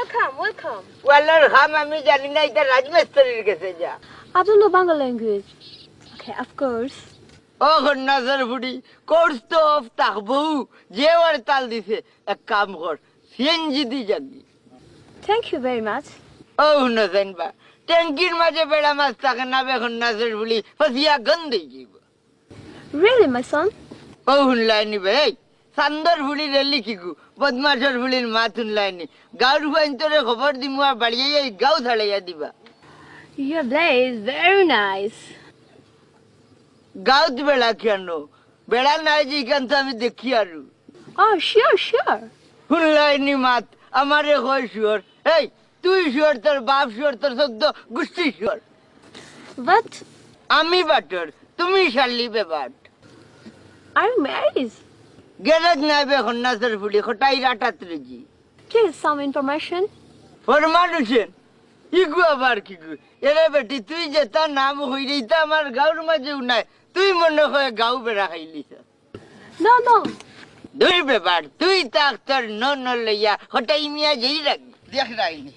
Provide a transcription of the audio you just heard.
welcome, welcome. ওয়ালার খাম আমি জানি না এটা রাজমিস্ত্রির কাছে যা I don't know Bangla language. Okay, of course. ও নাজর বুড়ি কোর্স তো অফ থাকব যে ওর তাল দিছে এক কাম কর সিএনজি দি যাবি Thank you very much. ও নজেন বা ট্যাঙ্কির মাঝে বেড়া মাছ থাকে না বেখন নাজর বুড়ি ফসিয়া গন্ধে যাব Really, my son? ও হুনলাইনি ভাই সান্দর বুড়ি রেলি কিকু বদমাসর বুড়ির মাত হুনলাইনি গাঁর হুয়াইন তোরে খবর দিমু আর বাড়িয়ে এই গাঁও ছাড়াইয়া দিবা। Your blade is very nice. গাঁত বেড়া কেন বেড়া নাই যে এখান তো আমি দেখি আরু Oh, sure, sure. শুনলাইনি মাত আমারে কয় শুয়র। এই তুই শুয়র তোর বাপ শুয়র তোর সদ্য গোষ্ঠী শুয়র। বাট আমি বাটর তুমি শালি বেবাট। Are you গেলত নাই বে হন্নাসের ফুলি খটাই রাটাত রেজি Please, some information. হোসেন ইগু আবার কিগু এরে বেটি তুই যে তার নাম হইরে তা আমার গাঁর মাঝে নাই তুই মনে হয় গাঁও বেড়া খাইলিস No, no. দুই বেবার তুই তাক তোর ন ন লইয়া হটাই মিয়া যেই রাখবি দেখ রাইনি